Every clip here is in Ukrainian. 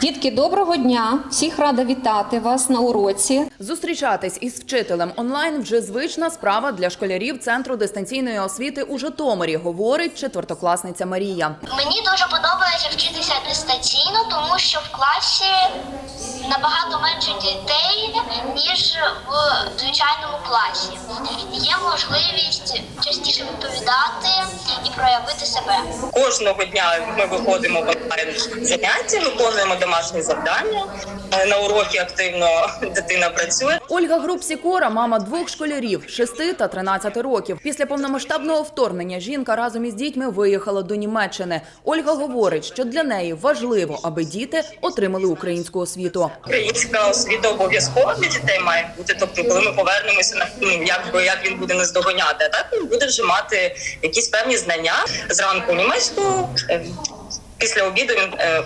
Дітки, доброго дня! Всіх рада вітати вас на уроці. Зустрічатись із вчителем онлайн вже звична справа для школярів центру дистанційної освіти у Житомирі, говорить четвертокласниця Марія. Мені дуже подобається вчитися дистанційно, тому що в класі набагато менше дітей, ніж в звичайному класі. Можливість частіше відповідати і проявити себе. Кожного дня ми виходимо в онлайн заняття, виконуємо домашні завдання. Е, На уроки активно дитина працює. Ольга Груб-Сікора – мама двох школярів – 6 та 13 років. Після повномасштабного вторгнення жінка разом із дітьми виїхала до Німеччини. Ольга говорить, що для неї важливо, аби діти отримали українську освіту. Українська освіта обов'язкова для дітей має бути. Тобто, коли ми повернемося на ну як як він буде нас доганяти, а так він буде вже мати якісь певні знання зранку німецьку. е, Після обіду він е,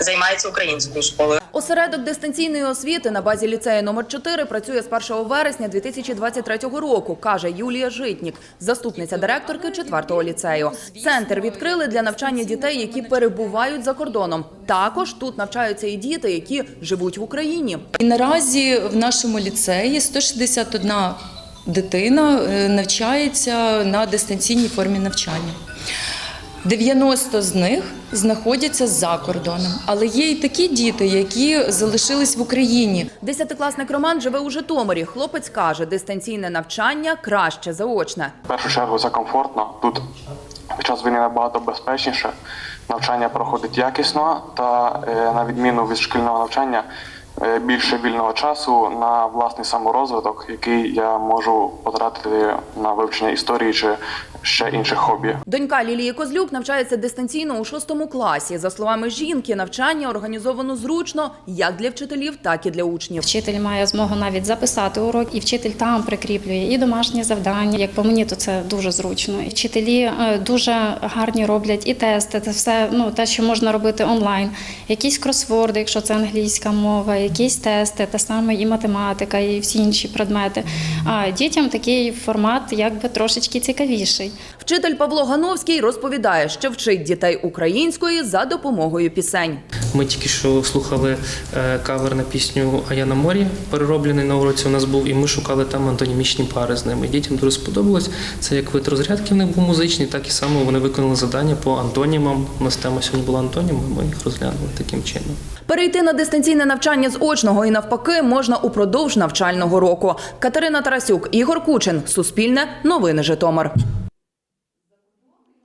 займається українською школою. Осередок дистанційної освіти на базі ліцею номер 4 працює з 1 вересня 2023 року, каже Юлія Житнік, заступниця директорки 4-го ліцею. Центр відкрили для навчання дітей, які перебувають за кордоном. Також тут навчаються і діти, які живуть в Україні. І наразі в нашому ліцеї 161 дитина е, навчається на дистанційній формі навчання. 90 з них знаходяться за кордоном, але є і такі діти, які залишились в Україні. Десятикласник Роман живе у Житомирі. Хлопець каже, дистанційне навчання краще заочне. В першу чергу це комфортно. Тут під час війни набагато безпечніше. Навчання проходить якісно та е, на відміну від шкільного навчання більше вільного часу на власний саморозвиток, який я можу потратити на вивчення історії чи ще інших хобі. Донька Лілії Козлюк навчається дистанційно у шостому класі. За словами жінки, навчання організовано зручно як для вчителів, так і для учнів. Вчитель має змогу навіть записати урок, і вчитель там прикріплює і домашні завдання. Як по мені, то це дуже зручно. І вчителі е, дуже гарні роблять і тести. Це все ну те, що можна робити онлайн. Якісь кросворди, якщо це англійська мова, якісь тести, та саме і математика, і всі інші предмети. А дітям такий формат якби трошечки цікавіший. Вчитель Павло Гановський розповідає, що вчить дітей української за допомогою пісень. Ми тільки що слухали е, кавер на пісню А я на морі, перероблений на уроці у нас був, і ми шукали там антонімічні пари з ними. Дітям дуже сподобалось. Це як вид розрядки в них був музичний, так і само вони виконали завдання по антонімам. У нас тема сьогодні була антоніми, ми їх розглянули таким чином. Перейти на дистанційне навчання з очного і навпаки можна упродовж навчального року. Катерина Тарасюк, Ігор Кучин, Суспільне, Новини Житомир.